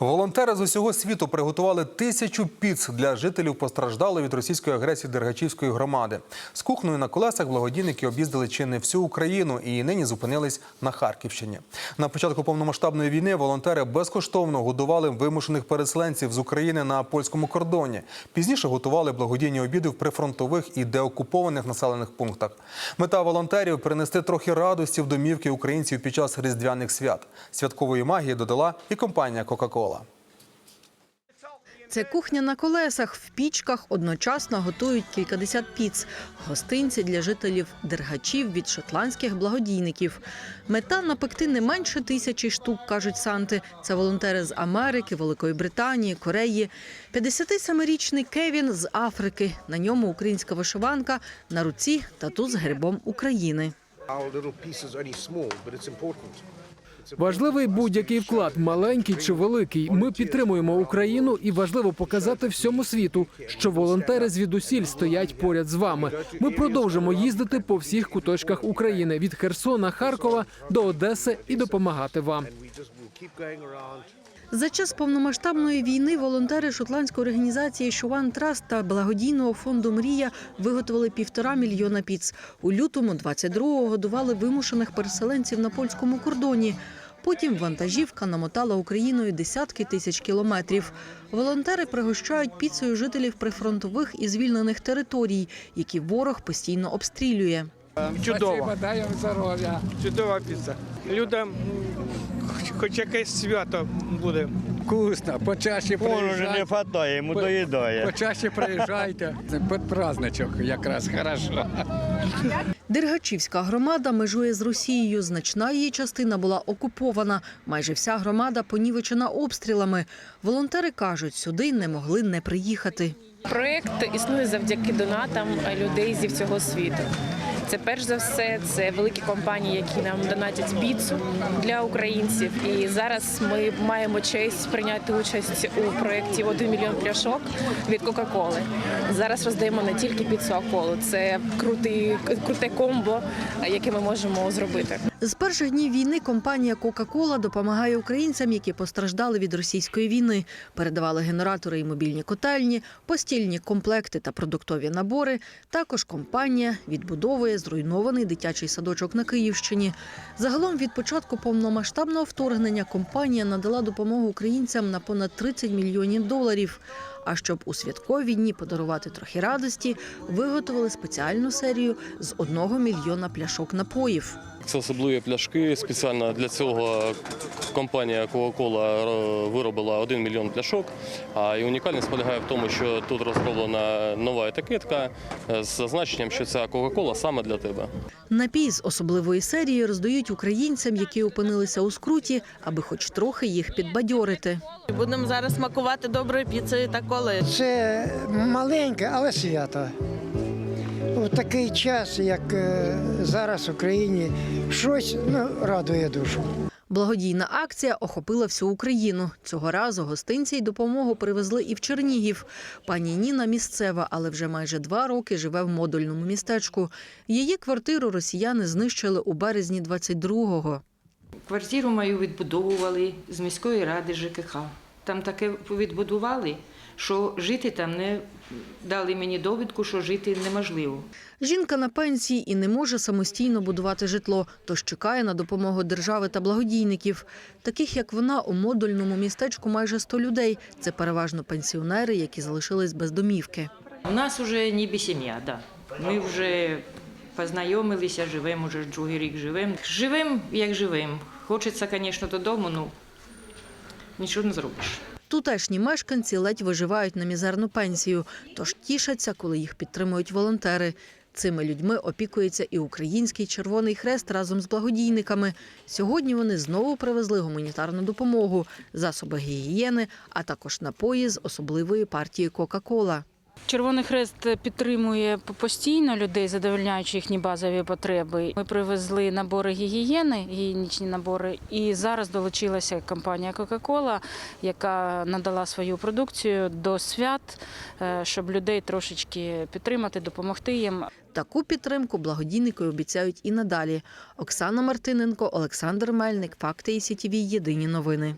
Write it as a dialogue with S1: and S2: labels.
S1: Волонтери з усього світу приготували тисячу піц для жителів постраждалої від російської агресії Дергачівської громади. З кухнею на колесах благодійники об'їздили чи не всю Україну і нині зупинились на Харківщині. На початку повномасштабної війни волонтери безкоштовно годували вимушених переселенців з України на польському кордоні. Пізніше готували благодійні обіди в прифронтових і деокупованих населених пунктах. Мета волонтерів принести трохи радості в домівки українців під час різдвяних свят. Святкової магії додала і компанія Кока-Кола.
S2: Це кухня на колесах. В пічках одночасно готують кількадесят піц. Гостинці для жителів дергачів від шотландських благодійників. Мета напекти не менше тисячі штук, кажуть санти. Це волонтери з Америки, Великої Британії, Кореї. 57-річний Кевін з Африки. На ньому українська вишиванка, на руці тату з гербом України.
S3: Важливий будь-який вклад, маленький чи великий. Ми підтримуємо Україну, і важливо показати всьому світу, що волонтери звідусіль стоять поряд з вами. Ми продовжимо їздити по всіх куточках України від Херсона, Харкова до Одеси і допомагати вам.
S2: За час повномасштабної війни волонтери шотландської організації Шуван Траст та благодійного фонду Мрія виготовили півтора мільйона піц. У лютому 22-го годували вимушених переселенців на польському кордоні. Потім вантажівка намотала Україною десятки тисяч кілометрів. Волонтери пригощають піцею жителів прифронтових і звільнених територій, які ворог постійно обстрілює.
S4: Чудово, чудова піца. Людям хоч- якесь свято буде.
S5: Вкусно, почаще
S6: Он уже не
S5: приїжджайте.
S6: хватає, йому доїдає.
S5: Почаще приїжджайте. Це під праздничок якраз хорошо.
S2: Дергачівська громада межує з Росією. Значна її частина була окупована. Майже вся громада понівечена обстрілами. Волонтери кажуть, сюди не могли не приїхати.
S7: Проект існує завдяки донатам людей зі всього світу. Це перш за все, це великі компанії, які нам донатять піцу для українців. І зараз ми маємо честь прийняти участь у проєкті «Один мільйон пляшок від Кока-Коли. Зараз роздаємо не тільки піцу, а колу. Це крутий, круте комбо, яке ми можемо зробити.
S2: З перших днів війни компанія Кока-Кола допомагає українцям, які постраждали від російської війни. Передавали генератори і мобільні котельні, постільні комплекти та продуктові набори. Також компанія відбудовує зруйнований дитячий садочок на Київщині. Загалом від початку повномасштабного вторгнення компанія надала допомогу українцям на понад 30 мільйонів доларів. А щоб у святкові дні подарувати трохи радості, виготовили спеціальну серію з одного мільйона пляшок напоїв.
S8: Це особливі пляшки. Спеціально для цього компанія Coca-Cola виробила 1 мільйон пляшок. А і унікальність полягає в тому, що тут розроблена нова етикетка з зазначенням, що ця Coca-Cola саме для тебе.
S2: Напій з особливої серії роздають українцям, які опинилися у скруті, аби хоч трохи їх підбадьорити.
S9: Будемо зараз смакувати доброю піцею та коли.
S10: Це маленьке, але свято. У такий час, як е, зараз в Україні, щось ну, радує душу.
S2: Благодійна акція охопила всю Україну. Цього разу гостинці й допомогу привезли і в Чернігів. Пані Ніна місцева, але вже майже два роки живе в модульному містечку. Її квартиру росіяни знищили у березні 22-го.
S11: Квартиру мою відбудовували з міської ради ЖКХ. Там таке відбудували, що жити там не дали мені довідку, що жити неможливо.
S2: Жінка на пенсії і не може самостійно будувати житло, тож чекає на допомогу держави та благодійників. Таких як вона у модульному містечку майже 100 людей. Це переважно пенсіонери, які залишились без домівки.
S11: У нас вже ніби сім'я, да. Ми вже познайомилися, живемо вже другий рік живемо. Живемо, як живемо. Хочеться, звісно, додому, ну нічого не зробиш.
S2: Тутешні мешканці ледь виживають на мізерну пенсію, тож тішаться, коли їх підтримують волонтери. Цими людьми опікується і Український Червоний Хрест разом з благодійниками. Сьогодні вони знову привезли гуманітарну допомогу, засоби гігієни, а також напої з особливої партії Кока-Кола.
S12: Червоний Хрест підтримує постійно людей, задовольняючи їхні базові потреби. Ми привезли набори гігієни, гігієнічні набори, і зараз долучилася компанія Coca-Cola, яка надала свою продукцію до свят, е, щоб людей трошечки підтримати, допомогти їм.
S2: Таку підтримку благодійники обіцяють і надалі. Оксана Мартиненко, Олександр Мельник, Факти і СІТІВІ. Єдині новини.